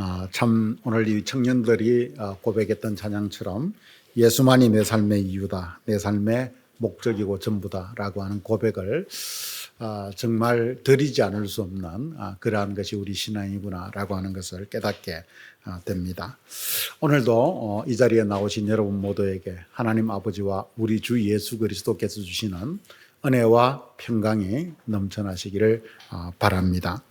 아, 참 오늘 이 청년들이 아, 고백했던 찬양처럼 예수만이 내 삶의 이유다, 내 삶의 목적이고 전부다라고 하는 고백을 아, 정말 드리지 않을 수 없는 아, 그러한 것이 우리 신앙이구나라고 하는 것을 깨닫게 아, 됩니다. 오늘도 어, 이 자리에 나오신 여러분 모두에게 하나님 아버지와 우리 주 예수 그리스도께서 주시는 은혜와 평강이 넘쳐나시기를 아, 바랍니다.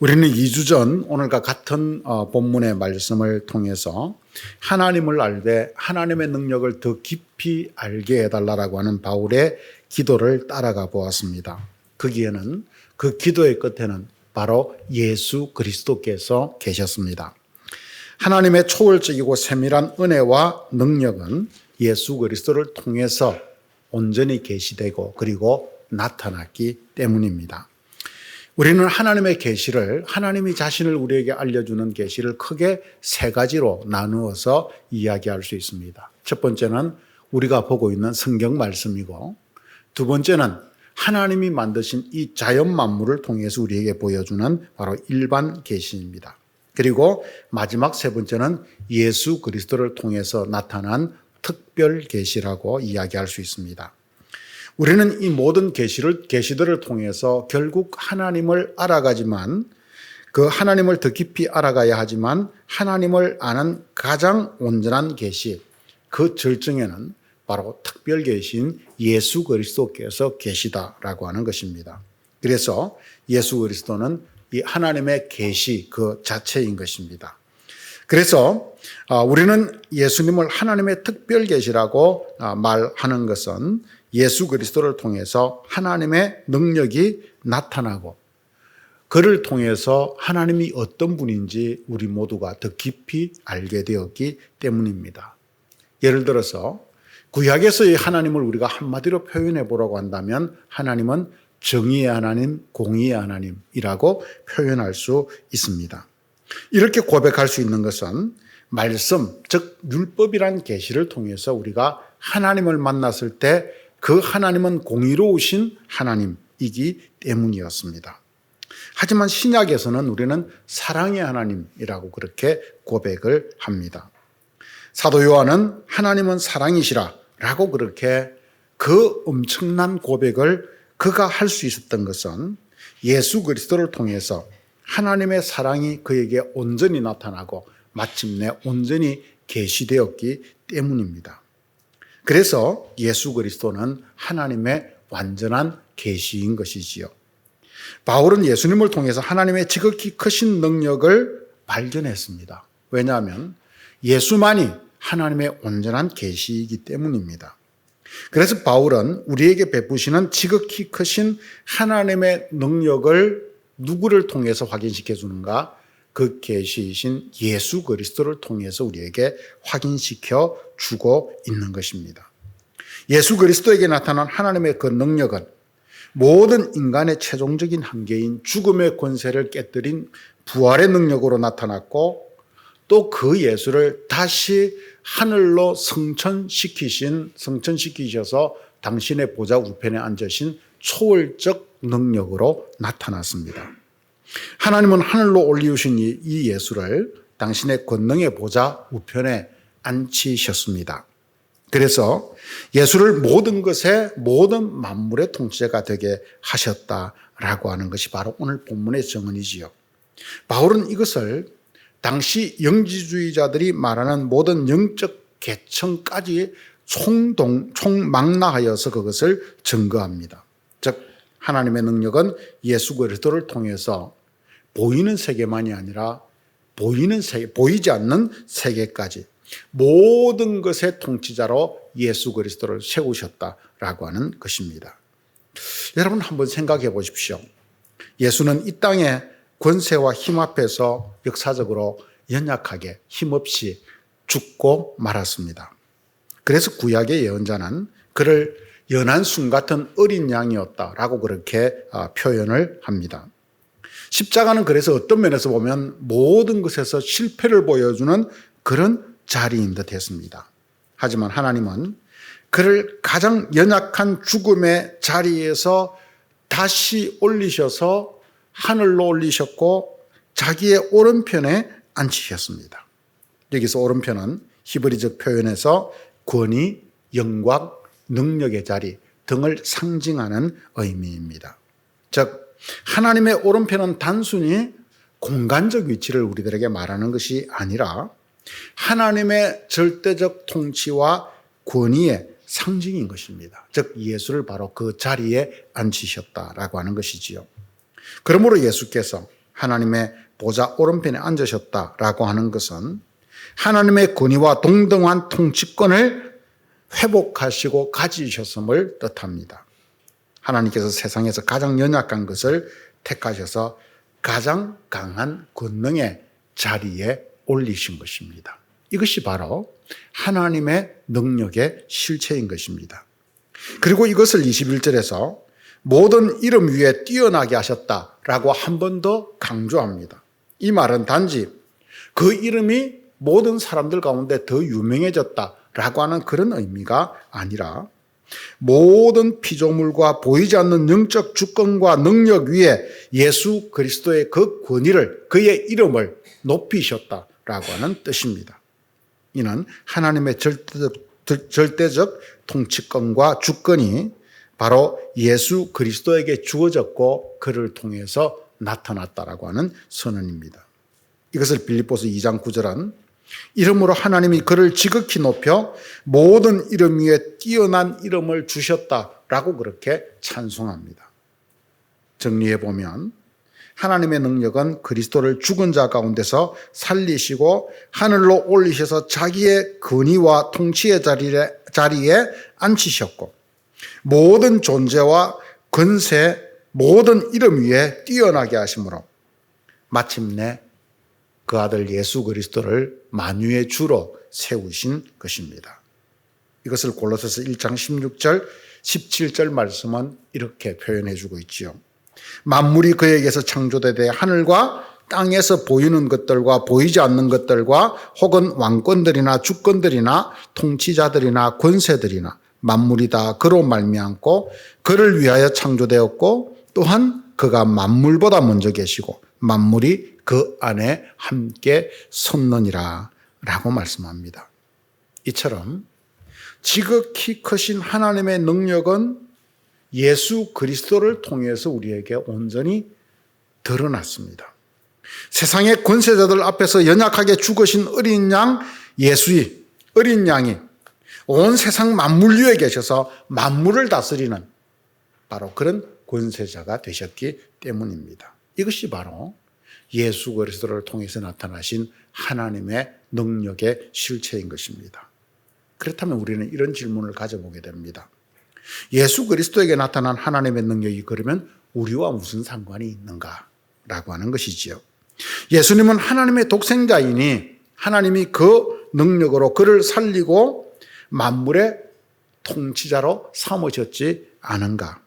우리는 2주 전 오늘과 같은 어, 본문의 말씀을 통해서 하나님을 알되 하나님의 능력을 더 깊이 알게 해달라고 하는 바울의 기도를 따라가 보았습니다. 거기에는 그 기도의 끝에는 바로 예수 그리스도께서 계셨습니다. 하나님의 초월적이고 세밀한 은혜와 능력은 예수 그리스도를 통해서 온전히 계시되고 그리고 나타났기 때문입니다. 우리는 하나님의 계시를 하나님이 자신을 우리에게 알려주는 계시를 크게 세 가지로 나누어서 이야기할 수 있습니다. 첫 번째는 우리가 보고 있는 성경 말씀이고 두 번째는 하나님이 만드신 이 자연 만물을 통해서 우리에게 보여주는 바로 일반 계시입니다. 그리고 마지막 세 번째는 예수 그리스도를 통해서 나타난 특별 계시라고 이야기할 수 있습니다. 우리는 이 모든 계시를 계시들을 통해서 결국 하나님을 알아가지만 그 하나님을 더 깊이 알아가야 하지만 하나님을 아는 가장 온전한 계시 그 절정에는 바로 특별 계신 예수 그리스도께서 계시다라고 하는 것입니다. 그래서 예수 그리스도는 이 하나님의 계시 그 자체인 것입니다. 그래서 우리는 예수님을 하나님의 특별 계시라고 말하는 것은 예수 그리스도를 통해서 하나님의 능력이 나타나고 그를 통해서 하나님이 어떤 분인지 우리 모두가 더 깊이 알게 되었기 때문입니다. 예를 들어서 구약에서의 하나님을 우리가 한마디로 표현해 보라고 한다면 하나님은 정의의 하나님, 공의의 하나님이라고 표현할 수 있습니다. 이렇게 고백할 수 있는 것은 말씀, 즉 율법이란 계시를 통해서 우리가 하나님을 만났을 때 그 하나님은 공의로우신 하나님이기 때문이었습니다. 하지만 신약에서는 우리는 사랑의 하나님이라고 그렇게 고백을 합니다. 사도 요한은 하나님은 사랑이시라 라고 그렇게 그 엄청난 고백을 그가 할 수 있었던 것은 예수 그리스도를 통해서 하나님의 사랑이 그에게 온전히 나타나고 마침내 온전히 계시되었기 때문입니다. 그래서 예수 그리스도는 하나님의 완전한 계시인 것이지요. 바울은 예수님을 통해서 하나님의 지극히 크신 능력을 발견했습니다. 왜냐하면 예수만이 하나님의 온전한 계시이기 때문입니다. 그래서 바울은 우리에게 베푸시는 지극히 크신 하나님의 능력을 누구를 통해서 확인시켜 주는가? 그 계시이신 예수 그리스도를 통해서 우리에게 확인시켜 주고 있는 것입니다. 예수 그리스도에게 나타난 하나님의 그 능력은 모든 인간의 최종적인 한계인 죽음의 권세를 깨뜨린 부활의 능력으로 나타났고 또 그 예수를 다시 하늘로 성천시키신 성천시키셔서 당신의 보좌 우편에 앉으신 초월적 능력으로 나타났습니다. 하나님은 하늘로 올리우신 이 예수를 당신의 권능의 보좌 우편에 앉히셨습니다. 그래서 예수를 모든 것의 모든 만물의 통치자가 되게 하셨다라고 하는 것이 바로 오늘 본문의 정언이지요. 바울은 이것을 당시 영지주의자들이 말하는 모든 영적 계층까지 총동 총망라하여서 그것을 증거합니다. 즉 하나님의 능력은 예수 그리스도를 통해서 보이는 세계만이 아니라 보이는 세계, 보이지 않는 세계까지 모든 것의 통치자로 예수 그리스도를 세우셨다라고 하는 것입니다. 여러분 한번 생각해 보십시오. 예수는 이 땅의 권세와 힘 앞에서 역사적으로 연약하게 힘없이 죽고 말았습니다. 그래서 구약의 예언자는 그를 연한 순 같은 어린 양이었다라고 그렇게 표현을 합니다. 십자가는 그래서 어떤 면에서 보면 모든 것에서 실패를 보여주는 그런 자리인 듯 했습니다. 하지만 하나님은 그를 가장 연약한 죽음의 자리에서 다시 올리셔서 하늘로 올리셨고 자기의 오른편에 앉히셨습니다. 여기서 오른편은 히브리적 표현에서 권위, 영광, 능력의 자리 등을 상징하는 의미입니다. 즉 하나님의 오른편은 단순히 공간적 위치를 우리들에게 말하는 것이 아니라 하나님의 절대적 통치와 권위의 상징인 것입니다. 즉 예수를 바로 그 자리에 앉히셨다라고 하는 것이지요. 그러므로 예수께서 하나님의 보좌 오른편에 앉으셨다라고 하는 것은 하나님의 권위와 동등한 통치권을 회복하시고 가지셨음을 뜻합니다. 하나님께서 세상에서 가장 연약한 것을 택하셔서 가장 강한 권능의 자리에 올리신 것입니다. 이것이 바로 하나님의 능력의 실체인 것입니다. 그리고 이것을 21절에서 모든 이름 위에 뛰어나게 하셨다라고 한 번 더 강조합니다. 이 말은 단지 그 이름이 모든 사람들 가운데 더 유명해졌다라고 하는 그런 의미가 아니라 모든 피조물과 보이지 않는 영적 주권과 능력 위에 예수 그리스도의 그 권위를 그의 이름을 높이셨다라고 하는 뜻입니다. 이는 하나님의 절대적, 절대적 통치권과 주권이 바로 예수 그리스도에게 주어졌고 그를 통해서 나타났다라고 하는 선언입니다. 이것을 빌립보서 2장 9절은 이름으로 하나님이 그를 지극히 높여 모든 이름 위에 뛰어난 이름을 주셨다라고 그렇게 찬송합니다. 정리해 보면 하나님의 능력은 그리스도를 죽은 자 가운데서 살리시고 하늘로 올리셔서 자기의 근위와 통치의 자리에, 자리에 앉히셨고 모든 존재와 근세 모든 이름 위에 뛰어나게 하심으로 마침내 그 아들 예수 그리스도를 만유의 주로 세우신 것입니다. 이것을 골로새서 1장 16절, 17절 말씀은 이렇게 표현해 주고 있지요. 만물이 그에게서 창조되되 하늘과 땅에서 보이는 것들과 보이지 않는 것들과 혹은 왕권들이나 주권들이나 통치자들이나 권세들이나 만물이 다 그로 말미암고 그를 위하여 창조되었고 또한 그가 만물보다 먼저 계시고 만물이 그 안에 함께 섰느니라 라고 말씀합니다. 이처럼 지극히 크신 하나님의 능력은 예수 그리스도를 통해서 우리에게 온전히 드러났습니다. 세상의 권세자들 앞에서 연약하게 죽으신 어린 양 예수의 어린 양이 온 세상 만물 위에 계셔서 만물을 다스리는 바로 그런 권세자가 되셨기 때문입니다. 이것이 바로 예수 그리스도를 통해서 나타나신 하나님의 능력의 실체인 것입니다. 그렇다면 우리는 이런 질문을 가져보게 됩니다. 예수 그리스도에게 나타난 하나님의 능력이 그러면 우리와 무슨 상관이 있는가? 라고 하는 것이지요. 예수님은 하나님의 독생자이니 하나님이 그 능력으로 그를 살리고 만물의 통치자로 삼으셨지 않은가?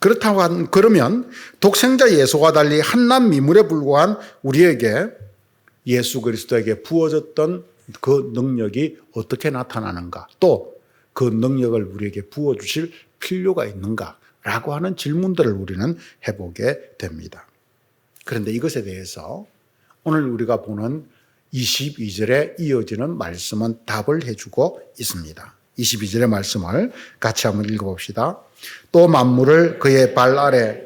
그렇다고 한, 그러면 독생자 예수와 달리 한낱 미물에 불과한 우리에게 예수 그리스도에게 부어졌던 그 능력이 어떻게 나타나는가? 또 그 능력을 우리에게 부어주실 필요가 있는가? 라고 하는 질문들을 우리는 해보게 됩니다. 그런데 이것에 대해서 오늘 우리가 보는 22절에 이어지는 말씀은 답을 해주고 있습니다. 22절의 말씀을 같이 한번 읽어봅시다. 또 만물을 그의 발 아래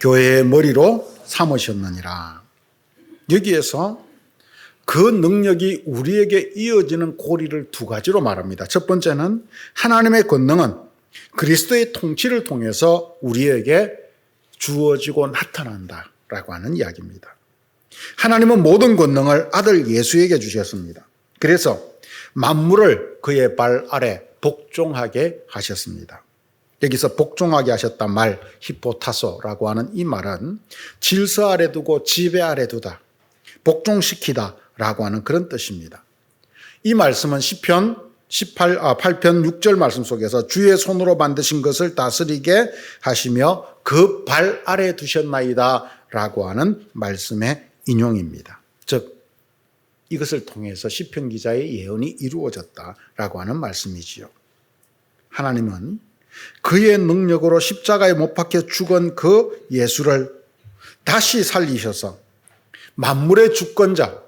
교회의 머리로 삼으셨느니라. 여기에서 그 능력이 우리에게 이어지는 고리를 두 가지로 말합니다. 첫 번째는 하나님의 권능은 그리스도의 통치를 통해서 우리에게 주어지고 나타난다 라고 하는 이야기입니다. 하나님은 모든 권능을 아들 예수에게 주셨습니다. 그래서 만물을 그의 발 아래 복종하게 하셨습니다. 여기서 복종하게 하셨단 말, 히포타소라고 하는 이 말은 질서 아래 두고 지배 아래 두다, 복종시키다 라고 하는 그런 뜻입니다. 이 말씀은 10편 18, 아, 8편 6절 말씀 속에서 주의 손으로 만드신 것을 다스리게 하시며 그 발 아래 두셨나이다 라고 하는 말씀의 인용입니다. 즉, 이것을 통해서 시편 기자의 예언이 이루어졌다라고 하는 말씀이지요. 하나님은 그의 능력으로 십자가에 못 박혀 죽은 그 예수를 다시 살리셔서 만물의 주권자,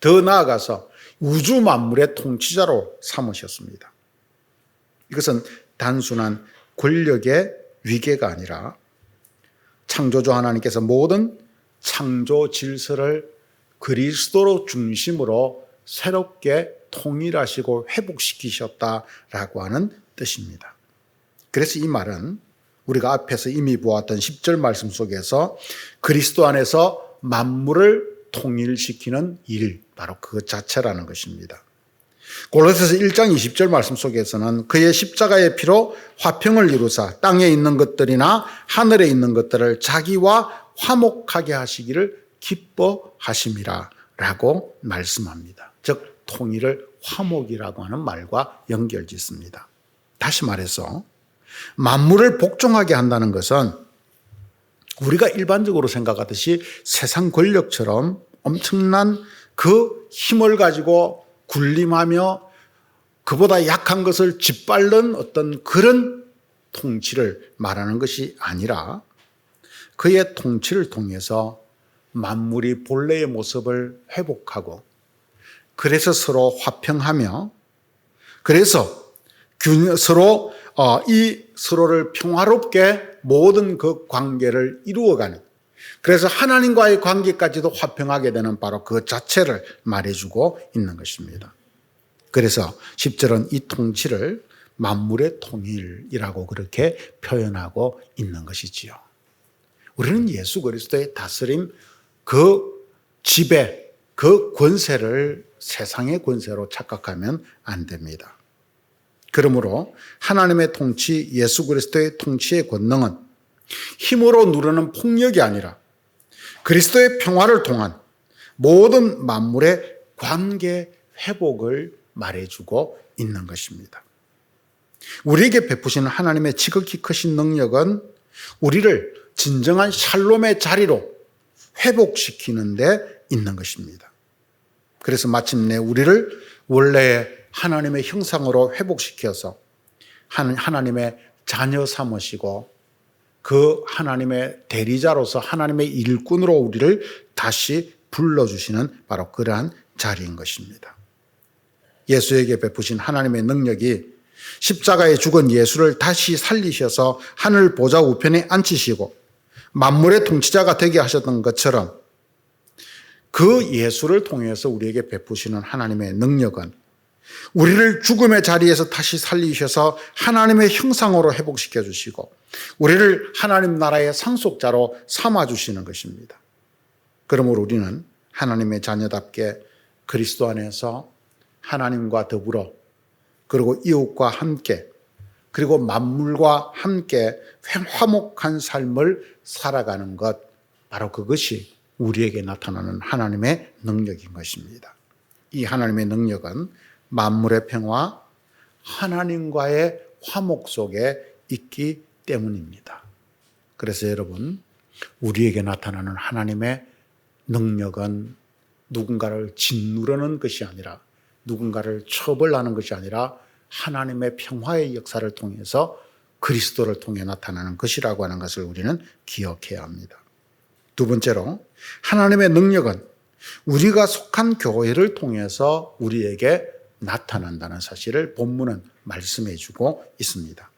더 나아가서 우주 만물의 통치자로 삼으셨습니다. 이것은 단순한 권력의 위계가 아니라 창조주 하나님께서 모든 창조 질서를 그리스도로 중심으로 새롭게 통일하시고 회복시키셨다라고 하는 뜻입니다. 그래서 이 말은 우리가 앞에서 이미 보았던 10절 말씀 속에서 그리스도 안에서 만물을 통일시키는 일, 바로 그 자체라는 것입니다. 골로새서 1장 20절 말씀 속에서는 그의 십자가의 피로 화평을 이루사 땅에 있는 것들이나 하늘에 있는 것들을 자기와 화목하게 하시기를 기뻐하심이라 라고 말씀합니다. 즉 통일을 화목이라고 하는 말과 연결 짓습니다. 다시 말해서 만물을 복종하게 한다는 것은 우리가 일반적으로 생각하듯이 세상 권력처럼 엄청난 그 힘을 가지고 군림하며 그보다 약한 것을 짓밟는 어떤 그런 통치를 말하는 것이 아니라 그의 통치를 통해서 만물이 본래의 모습을 회복하고 그래서 서로 화평하며 그래서 서로 어, 이 서로를 평화롭게 모든 그 관계를 이루어가는 그래서 하나님과의 관계까지도 화평하게 되는 바로 그 자체를 말해주고 있는 것입니다. 그래서 10절은 이 통치를 만물의 통일이라고 그렇게 표현하고 있는 것이지요. 우리는 예수 그리스도의 다스림 그 지배, 그 권세를 세상의 권세로 착각하면 안 됩니다. 그러므로 하나님의 통치, 예수 그리스도의 통치의 권능은 힘으로 누르는 폭력이 아니라 그리스도의 평화를 통한 모든 만물의 관계 회복을 말해주고 있는 것입니다. 우리에게 베푸시는 하나님의 지극히 크신 능력은 우리를 진정한 샬롬의 자리로 회복시키는 데 있는 것입니다. 그래서 마침내 우리를 원래의 하나님의 형상으로 회복시켜서 하나님의 자녀 삼으시고 그 하나님의 대리자로서 하나님의 일꾼으로 우리를 다시 불러주시는 바로 그러한 자리인 것입니다. 예수에게 베푸신 하나님의 능력이 십자가에 죽은 예수를 다시 살리셔서 하늘 보좌 우편에 앉히시고 만물의 통치자가 되게 하셨던 것처럼 그 예수를 통해서 우리에게 베푸시는 하나님의 능력은 우리를 죽음의 자리에서 다시 살리셔서 하나님의 형상으로 회복시켜 주시고 우리를 하나님 나라의 상속자로 삼아 주시는 것입니다. 그러므로 우리는 하나님의 자녀답게 그리스도 안에서 하나님과 더불어 그리고 이웃과 함께 그리고 만물과 함께 화목한 삶을 살아가는 것 바로 그것이 우리에게 나타나는 하나님의 능력인 것입니다. 이 하나님의 능력은 만물의 평화, 하나님과의 화목 속에 있기 때문입니다. 그래서 여러분, 우리에게 나타나는 하나님의 능력은 누군가를 짓누르는 것이 아니라 누군가를 처벌하는 것이 아니라 하나님의 평화의 역사를 통해서 그리스도를 통해 나타나는 것이라고 하는 것을 우리는 기억해야 합니다. 두 번째로 하나님의 능력은 우리가 속한 교회를 통해서 우리에게 나타난다는 사실을 본문은 말씀해 주고 있습니다.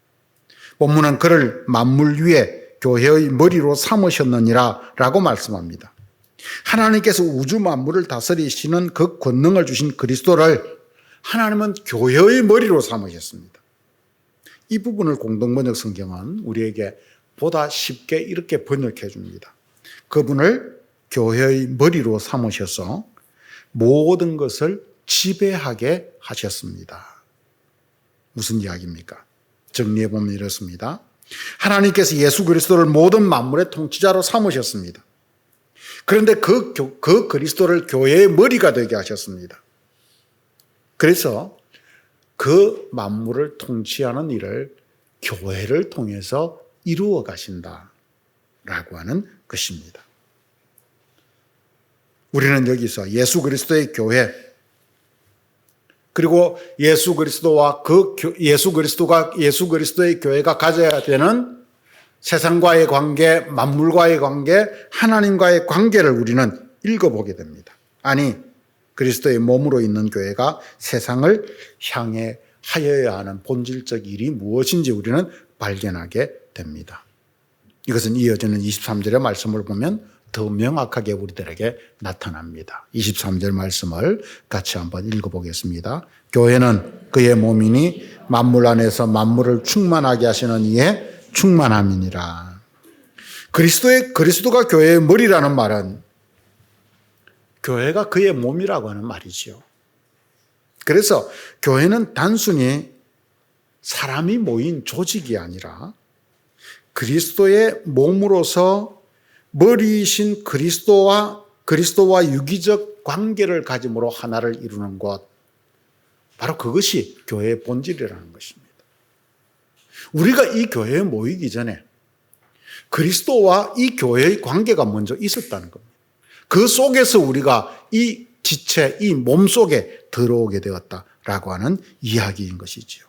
본문은 그를 만물 위에 교회의 머리로 삼으셨느니라 라고 말씀합니다. 하나님께서 우주 만물을 다스리시는 그 권능을 주신 그리스도를 하나님은 교회의 머리로 삼으셨습니다. 이 부분을 공동번역 성경은 우리에게 보다 쉽게 이렇게 번역해 줍니다. 그분을 교회의 머리로 삼으셔서 모든 것을 지배하게 하셨습니다. 무슨 이야기입니까? 정리해 보면 이렇습니다. 하나님께서 예수 그리스도를 모든 만물의 통치자로 삼으셨습니다. 그런데 그, 그 그리스도를 교회의 머리가 되게 하셨습니다. 그래서 그 만물을 통치하는 일을 교회를 통해서 이루어 가신다. 라고 하는 것입니다. 우리는 여기서 예수 그리스도의 교회, 그리고 예수 그리스도와 그 예수 그리스도가 예수 그리스도의 교회가 가져야 되는 세상과의 관계, 만물과의 관계, 하나님과의 관계를 우리는 읽어보게 됩니다. 아니, 그리스도의 몸으로 있는 교회가 세상을 향해 하여야 하는 본질적 일이 무엇인지 우리는 발견하게 됩니다. 이것은 이어지는 23절의 말씀을 보면 더 명확하게 우리들에게 나타납니다. 23절 말씀을 같이 한번 읽어보겠습니다. 교회는 그의 몸이니 만물 안에서 만물을 충만하게 하시는 이의 충만함이니라. 그리스도의 그리스도가 교회의 머리라는 말은 교회가 그의 몸이라고 하는 말이지요. 그래서 교회는 단순히 사람이 모인 조직이 아니라 그리스도의 몸으로서 머리이신 그리스도와 그리스도와 유기적 관계를 가짐으로 하나를 이루는 것 바로 그것이 교회의 본질이라는 것입니다. 우리가 이 교회에 모이기 전에 그리스도와 이 교회의 관계가 먼저 있었다는 겁니다. 그 속에서 우리가 이 지체, 이 몸 속에 들어오게 되었다라고 하는 이야기인 것이지요.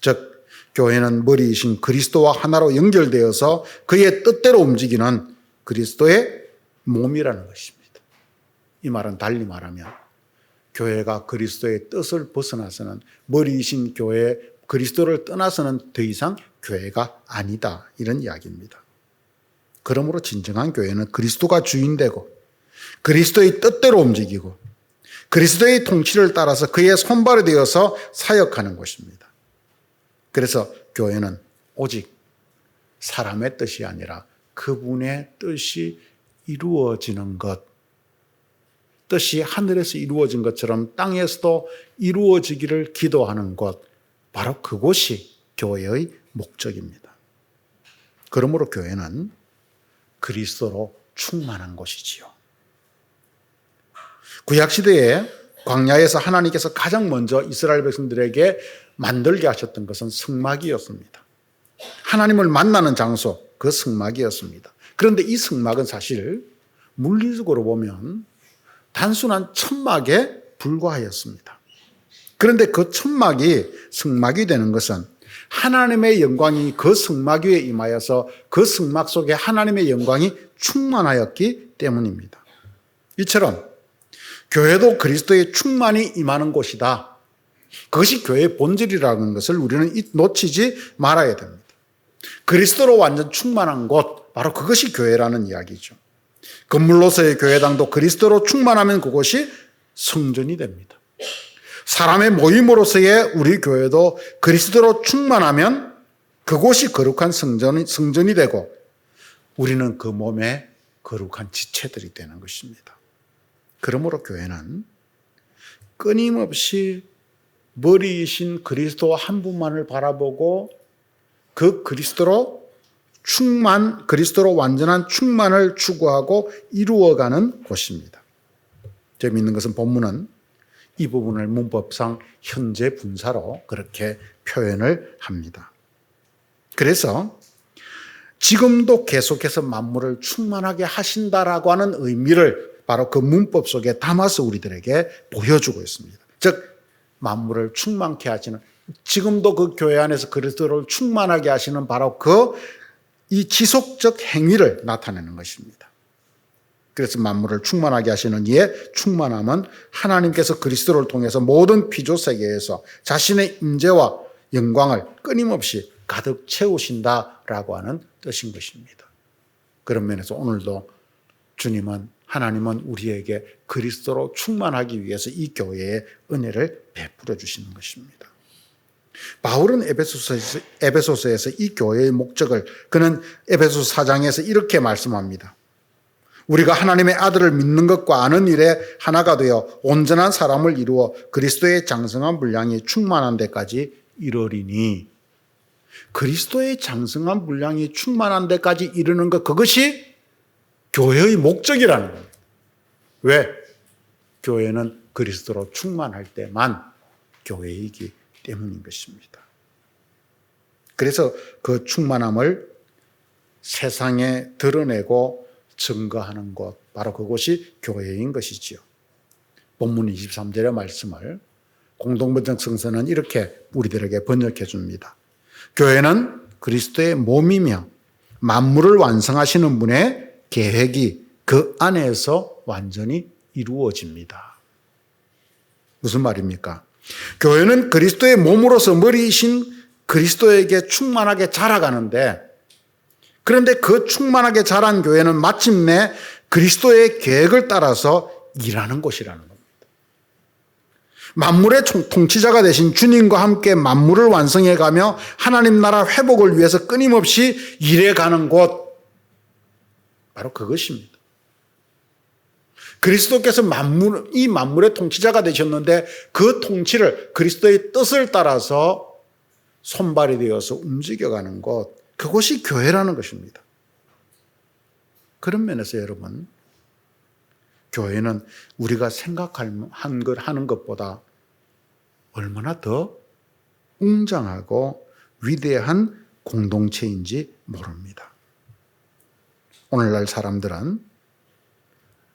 즉, 교회는 머리이신 그리스도와 하나로 연결되어서 그의 뜻대로 움직이는 그리스도의 몸이라는 것입니다. 이 말은 달리 말하면 교회가 그리스도의 뜻을 벗어나서는 머리이신 교회 그리스도를 떠나서는 더 이상 교회가 아니다. 이런 이야기입니다. 그러므로 진정한 교회는 그리스도가 주인되고 그리스도의 뜻대로 움직이고 그리스도의 통치를 따라서 그의 손발이 되어서 사역하는 것입니다. 그래서 교회는 오직 사람의 뜻이 아니라 그분의 뜻이 이루어지는 것, 뜻이 하늘에서 이루어진 것처럼 땅에서도 이루어지기를 기도하는 것, 바로 그곳이 교회의 목적입니다. 그러므로 교회는 그리스도로 충만한 곳이지요. 구약 시대에 광야에서 하나님께서 가장 먼저 이스라엘 백성들에게 만들게 하셨던 것은 성막이었습니다. 하나님을 만나는 장소, 그 성막이었습니다. 그런데 이 성막은 사실 물리적으로 보면 단순한 천막에 불과하였습니다. 그런데 그 천막이 성막이 되는 것은 하나님의 영광이 그 성막 위에 임하여서 그 성막 속에 하나님의 영광이 충만하였기 때문입니다. 이처럼 교회도 그리스도의 충만이 임하는 곳이다. 그것이 교회의 본질이라는 것을 우리는 놓치지 말아야 됩니다. 그리스도로 완전 충만한 곳, 바로 그것이 교회라는 이야기죠. 건물로서의 교회당도 그리스도로 충만하면 그곳이 성전이 됩니다. 사람의 모임으로서의 우리 교회도 그리스도로 충만하면 그곳이 거룩한 성전이, 성전이 되고 우리는 그 몸에 거룩한 지체들이 되는 것입니다. 그러므로 교회는 끊임없이 머리이신 그리스도 한 분만을 바라보고 그 그리스도로 충만, 그리스도로 완전한 충만을 추구하고 이루어가는 곳입니다. 재미있는 것은 본문은 이 부분을 문법상 현재 분사로 그렇게 표현을 합니다. 그래서 지금도 계속해서 만물을 충만하게 하신다라고 하는 의미를 바로 그 문법 속에 담아서 우리들에게 보여주고 있습니다. 즉, 만물을 충만케 하시는, 지금도 그 교회 안에서 그리스도를 충만하게 하시는 바로 그 이 지속적 행위를 나타내는 것입니다. 그래서 만물을 충만하게 하시는 이의 충만함은 하나님께서 그리스도를 통해서 모든 피조 세계에서 자신의 임재와 영광을 끊임없이 가득 채우신다라고 하는 뜻인 것입니다. 그런 면에서 오늘도 주님은 하나님은 우리에게 그리스도로 충만하기 위해서 이 교회에 은혜를 베풀어 주시는 것입니다. 바울은 에베소서에서, 에베소서에서 이 교회의 목적을 그는 에베소 4장에서 이렇게 말씀합니다. 우리가 하나님의 아들을 믿는 것과 아는 일에 하나가 되어 온전한 사람을 이루어 그리스도의 장성한 분량이 충만한 데까지 이르리니 그리스도의 장성한 분량이 충만한 데까지 이르는 것 그것이 교회의 목적이라는 겁니다. 왜? 교회는 그리스도로 충만할 때만 교회이기 때문인 것입니다. 그래서 그 충만함을 세상에 드러내고 증거하는 곳, 바로 그곳이 교회인 것이지요. 본문 23절의 말씀을 공동번역 성서는 이렇게 우리들에게 번역해 줍니다. 교회는 그리스도의 몸이며 만물을 완성하시는 분의 계획이 그 안에서 완전히 이루어집니다. 무슨 말입니까? 교회는 그리스도의 몸으로서 머리이신 그리스도에게 충만하게 자라가는데 그런데 그 충만하게 자란 교회는 마침내 그리스도의 계획을 따라서 일하는 곳이라는 겁니다. 만물의 통치자가 되신 주님과 함께 만물을 완성해 가며 하나님 나라 회복을 위해서 끊임없이 일해 가는 곳. 바로 그것입니다. 그리스도께서 만물, 이 만물의 통치자가 되셨는데 그 통치를 그리스도의 뜻을 따라서 손발이 되어서 움직여가는 곳. 그것이 교회라는 것입니다. 그런 면에서 여러분, 교회는 우리가 생각한 것 하는 것보다 얼마나 더 웅장하고 위대한 공동체인지 모릅니다. 오늘날 사람들은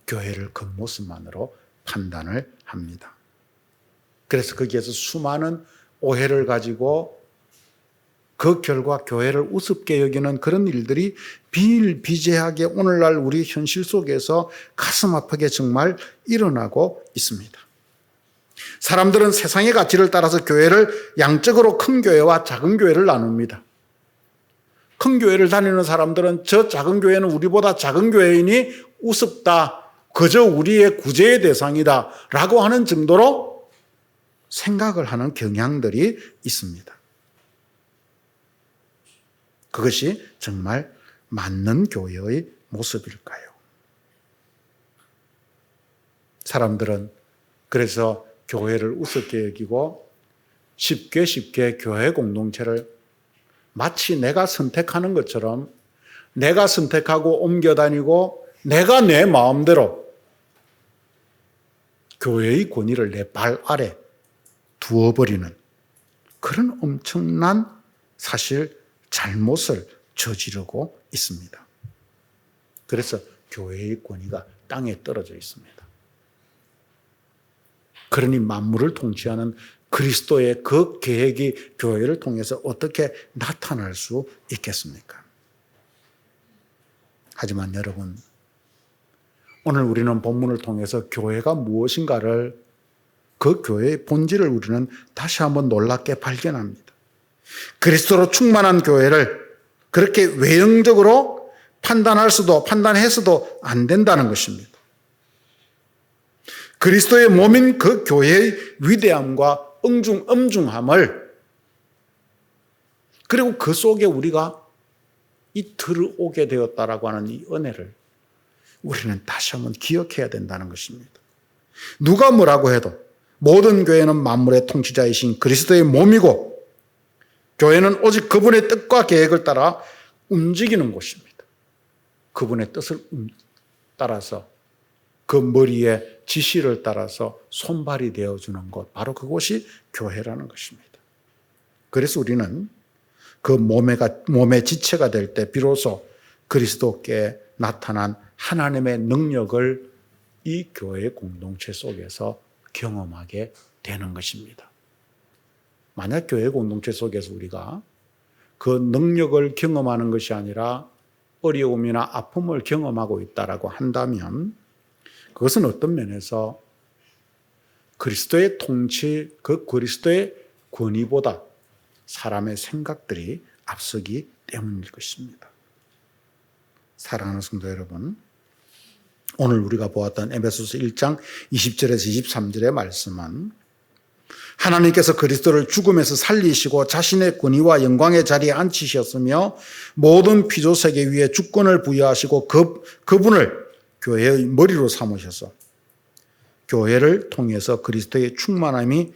교회를 그 모습만으로 판단을 합니다. 그래서 거기에서 수많은 오해를 가지고 그 결과 교회를 우습게 여기는 그런 일들이 비일비재하게 오늘날 우리 현실 속에서 가슴 아프게 정말 일어나고 있습니다. 사람들은 세상의 가치를 따라서 교회를 양적으로 큰 교회와 작은 교회를 나눕니다. 큰 교회를 다니는 사람들은 저 작은 교회는 우리보다 작은 교회이니 우습다. 그저 우리의 구제의 대상이다. 라고 하는 정도로 생각을 하는 경향들이 있습니다. 그것이 정말 맞는 교회의 모습일까요? 사람들은 그래서 교회를 우습게 여기고 쉽게 쉽게 교회 공동체를 마치 내가 선택하는 것처럼 내가 선택하고 옮겨 다니고 내가 내 마음대로 교회의 권위를 내 발 아래 두어버리는 그런 엄청난 사실 잘못을 저지르고 있습니다. 그래서 교회의 권위가 땅에 떨어져 있습니다. 그러니 만물을 통치하는 그리스도의 그 계획이 교회를 통해서 어떻게 나타날 수 있겠습니까? 하지만 여러분, 오늘 우리는 본문을 통해서 교회가 무엇인가를 그 교회의 본질을 우리는 다시 한번 놀랍게 발견합니다. 그리스도로 충만한 교회를 그렇게 외형적으로 판단할 수도 판단해서도 안 된다는 것입니다. 그리스도의 몸인 그 교회의 위대함과 응중, 엄중함을 그리고 그 속에 우리가 이 들어오게 되었다라고 하는 이 은혜를 우리는 다시 한번 기억해야 된다는 것입니다. 누가 뭐라고 해도 모든 교회는 만물의 통치자이신 그리스도의 몸이고 교회는 오직 그분의 뜻과 계획을 따라 움직이는 곳입니다. 그분의 뜻을 따라서 그 머리에 지시를 따라서 손발이 되어주는 것, 바로 그곳이 교회라는 것입니다. 그래서 우리는 그 몸에가, 몸의 지체가 될 때 비로소 그리스도께 나타난 하나님의 능력을 이 교회 공동체 속에서 경험하게 되는 것입니다. 만약 교회 공동체 속에서 우리가 그 능력을 경험하는 것이 아니라 어려움이나 아픔을 경험하고 있다라고 한다면 그것은 어떤 면에서 그리스도의 통치, 그 그리스도의 권위보다 사람의 생각들이 앞서기 때문일 것입니다. 사랑하는 성도 여러분, 오늘 우리가 보았던 에베소서 1장 20절에서 23절의 말씀은 하나님께서 그리스도를 죽음에서 살리시고 자신의 권위와 영광의 자리에 앉히셨으며 모든 피조 세계 위에 주권을 부여하시고 그, 그분을 교회의 머리로 삼으셔서 교회를 통해서 그리스도의 충만함이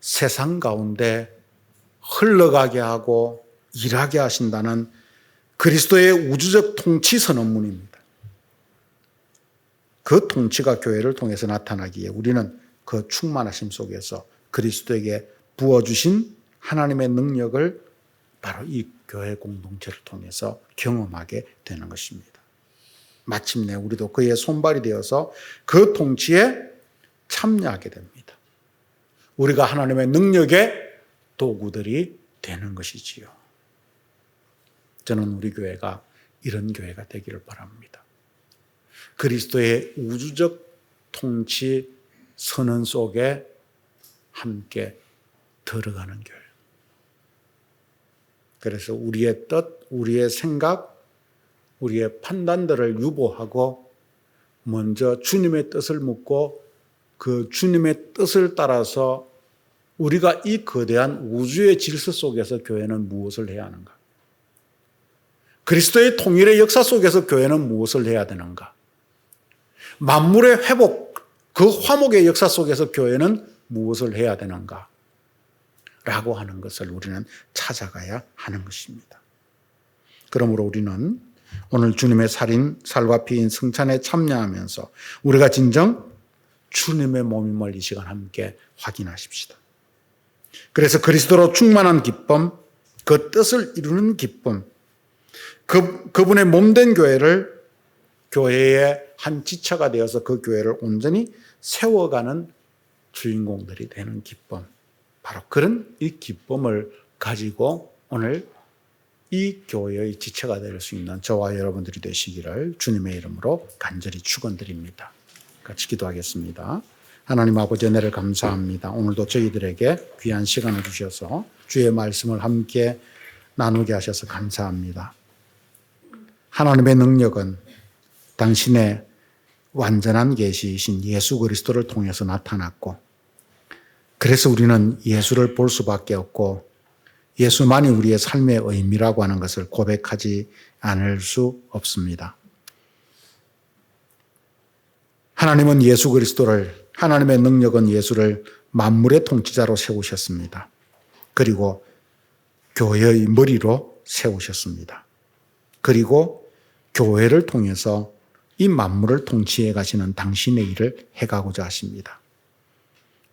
세상 가운데 흘러가게 하고 일하게 하신다는 그리스도의 우주적 통치 선언문입니다. 그 통치가 교회를 통해서 나타나기에 우리는 그 충만하심 속에서 그리스도에게 부어주신 하나님의 능력을 바로 이 교회 공동체를 통해서 경험하게 되는 것입니다. 마침내 우리도 그의 손발이 되어서 그 통치에 참여하게 됩니다. 우리가 하나님의 능력의 도구들이 되는 것이지요. 저는 우리 교회가 이런 교회가 되기를 바랍니다. 그리스도의 우주적 통치 선언 속에 함께 들어가는 교회. 그래서 우리의 뜻, 우리의 생각, 우리의 판단들을 유보하고 먼저 주님의 뜻을 묻고 그 주님의 뜻을 따라서 우리가 이 거대한 우주의 질서 속에서 교회는 무엇을 해야 하는가? 그리스도의 통일의 역사 속에서 교회는 무엇을 해야 되는가? 만물의 회복, 그 화목의 역사 속에서 교회는 무엇을 해야 되는가? 라고 하는 것을 우리는 찾아가야 하는 것입니다. 그러므로 우리는 오늘 주님의 살인, 살과 피인 성찬에 참여하면서 우리가 진정 주님의 몸임을 이 시간 함께 확인하십시다. 그래서 그리스도로 충만한 기쁨, 그 뜻을 이루는 기쁨, 그, 그분의 몸된 교회를 교회의 한 지체가 되어서 그 교회를 온전히 세워가는 주인공들이 되는 기쁨. 바로 그런 이 기쁨을 가지고 오늘 이 교회의 지체가 될 수 있는 저와 여러분들이 되시기를 주님의 이름으로 간절히 축원드립니다. 같이 기도하겠습니다. 하나님 아버지 은혜를 감사합니다. 오늘도 저희들에게 귀한 시간을 주셔서 주의 말씀을 함께 나누게 하셔서 감사합니다. 하나님의 능력은 당신의 완전한 계시이신 예수 그리스도를 통해서 나타났고 그래서 우리는 예수를 볼 수밖에 없고 예수만이 우리의 삶의 의미라고 하는 것을 고백하지 않을 수 없습니다. 하나님은 예수 그리스도를 하나님의 능력은 예수를 만물의 통치자로 세우셨습니다. 그리고 교회의 머리로 세우셨습니다. 그리고 교회를 통해서 이 만물을 통치해 가시는 당신의 일을 해가고자 하십니다.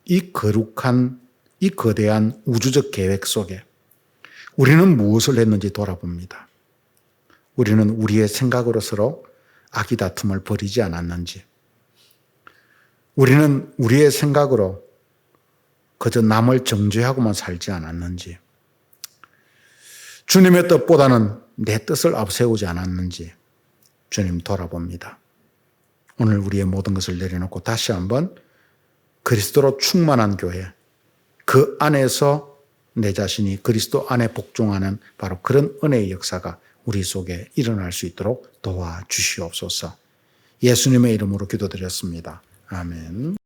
이 거룩한, 이 거대한 우주적 계획 속에 우리는 무엇을 했는지 돌아봅니다. 우리는 우리의 생각으로 서로 아기다툼을 벌이지 않았는지, 우리는 우리의 생각으로 그저 남을 정죄하고만 살지 않았는지, 주님의 뜻보다는 내 뜻을 앞세우지 않았는지, 주님 돌아봅니다. 오늘 우리의 모든 것을 내려놓고 다시 한번 그리스도로 충만한 교회, 그 안에서 내 자신이 그리스도 안에 복종하는 바로 그런 은혜의 역사가 우리 속에 일어날 수 있도록 도와 주시옵소서. 예수님의 이름으로 기도드렸습니다. 아멘.